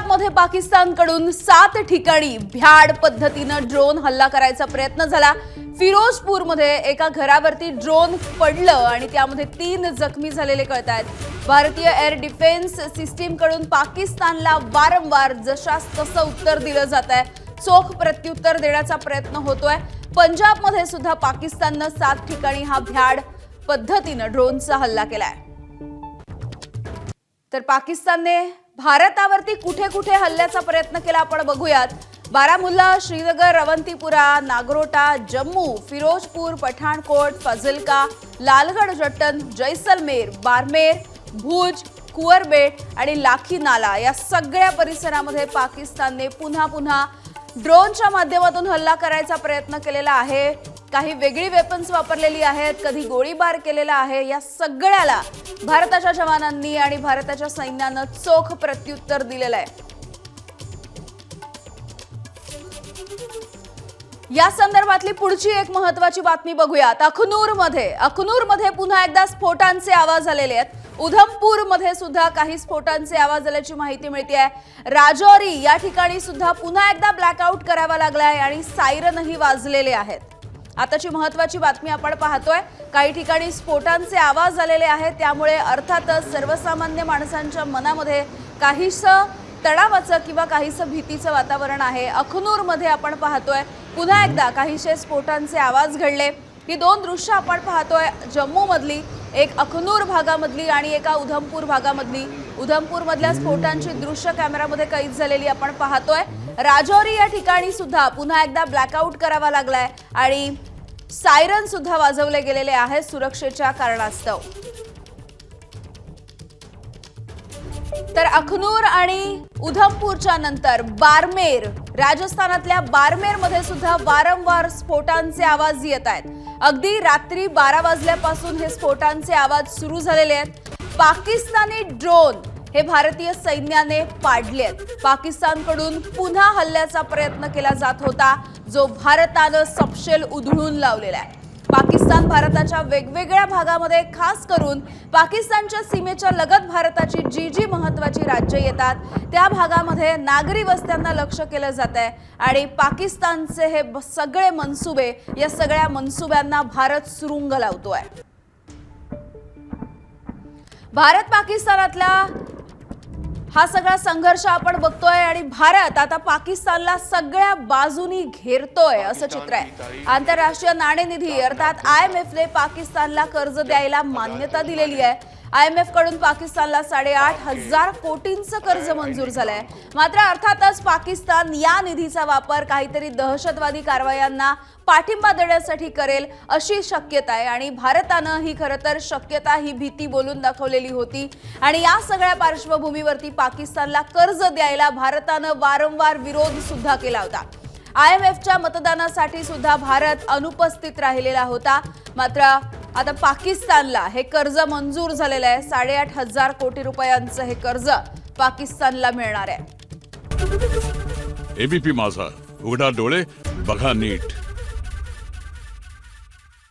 पंजाबमध्ये पाकिस्तानकडून सात ठिकाणी भ्याड पद्धतीनं ड्रोन हल्ला करायचा प्रयत्न झाला. फिरोजपूरमध्ये एका घरावरती ड्रोन पडलं आणि त्यामध्ये तीन जखमी झालेले कळत आहेत भारतीय एअर डिफेन्स सिस्टीमकडून पाकिस्तानला वारंवार जशास तसं उत्तर दिलं जात आहे चोख प्रत्युत्तर देण्याचा प्रयत्न होतोय. पंजाबमध्ये सुद्धा पाकिस्ताननं सात ठिकाणी हा भ्याड पद्धतीनं ड्रोनचा हल्ला केलाय. तर पाकिस्तानने भारतावरती कुठे कुठे हल्ल्याचा प्रयत्न केला आपण बघूयात. बारामुल्ला श्रीनगर रवंतीपुरा नागरोटा जम्मू फिरोजपूर पठाणकोट फजिल्का लालगड जट्टन जैसलमेर बारमेर भुज कुवरबेट आणि लाखी नाला या सगळ्या परिसरामध्ये पाकिस्तानने पुन्हा पुन्हा ड्रोनच्या माध्यमातून हल्ला करायचा प्रयत्न केलेला आहे. काही वेगळी वेपन्स वापरलेली आहेत कधी गोळीबार केलेला आहे. या सगळ्याला भारताच्या जवानांनी आणि भारताच्या सैन्यानं चोख प्रत्युत्तर दिलेलं आहे. या संदर्भातली पुढची एक महत्वाची बातमी बघूयात. अखनूरमध्ये अखनूरमध्ये पुन्हा एकदा स्फोटांचे आवाज आलेले आहेत. उधमपूरमध्ये सुद्धा काही स्फोटांचे आवाज आल्याची माहिती मिळते आहे राजौरी या ठिकाणी सुद्धा पुन्हा एकदा ब्लॅकआउट करावा लागलाय आणि सायरनही वाजलेले आहेत. आताची महत्वाची बातमी आपण पाहतोय. काही ठिकाणी स्फोटांचे आवाज आलेले आहेत. त्यामुळे अर्थातच सर्वसामान्य माणसांच्या मनामध्ये काहीसं तणावाचं किंवा काहीसं भीतीचं वातावरण आहे. अखनूरमध्ये आपण पाहतोय पुन्हा एकदा काहीशे स्फोटांचे आवाज घडले. ही दोन दृश्य आपण पाहतोय जम्मूमधली एक अखनूर भागामधली आणि एका उधमपूर भागामधली. उधमपूरमधल्या स्फोटांची दृश्य कॅमेरामध्ये कैद झालेली आपण पाहतोय. राजौरी या ठिकाणी सुद्धा पुन्हा एकदा ब्लॅकआउट करावा लागलाय. आणि सायरन सुद्धा वाजवले गेलेले आहेत सुरक्षेच्या कारणास्तव. तर अखनूर आणि उधमपूरच्या नंतर बारमेर राजस्थानातल्या बारमेरमध्ये सुद्धा वारंवार स्फोटांचे आवाज येत आहेत. अगदी रात्री बारा वाजल्यापासून हे स्फोटांचे आवाज सुरू झालेले आहेत. पाकिस्तानी ड्रोन हे भारतीय सैन्याने पाडले आहेत. पाकिस्तानकडून पुन्हा हल्ल्याचा प्रयत्न केला जात होता जो भारतानं सपशेल उधळून लावलेला आहे. पाकिस्तान भारताच्या वेगवेगळ्या भागामध्ये खास करून पाकिस्तानच्या सीमेच्या लगत भारताची जी जी महत्वाची राज्य येतात त्या भागामध्ये नागरी वस्त्यांना लक्ष केलं जात आहे आणि पाकिस्तानचे हे सगळे मनसुबे या सगळ्या मनसुब्यांना भारत सुरुंग लावतो आहे भारत पाकिस्तानातल्या हा सगळा संघर्ष आपण बघतोय आणि भारत आता पाकिस्तानला सगळ्या बाजूनी घेरतोय असं चित्र आहे. आंतरराष्ट्रीय नाणेनिधी अर्थात आय एम एफने पाकिस्तानला कर्ज द्यायला मान्यता दिलेली आहे. आय एम एफकडून पाकिस्तानला साडेआठ हजार कोटींचं कर्ज मंजूर झालंय. मात्र अर्थातच पाकिस्तान या निधीचा वापर काहीतरी दहशतवादी कारवायांना पाठिंबा देण्यासाठी करेल अशी शक्यता आहे. आणि भारतानं ही खरं तर शक्यता ही भीती बोलून दाखवलेली होती. आणि या सगळ्या पार्श्वभूमीवरती पाकिस्तानला कर्ज द्यायला भारतानं वारंवार विरोध सुद्धा केला होता. आय एम एफच्या मतदानासाठी सुद्धा भारत अनुपस्थित राहिलेला होता. मात्र आता पाकिस्तानला हे कर्ज मंजूर झालेलं आहे. साडेआठ हजार कोटी रुपयांचं हे कर्ज पाकिस्तानला मिळणार आहे. एबीपी माझा. उघडा डोळे बघा नीट.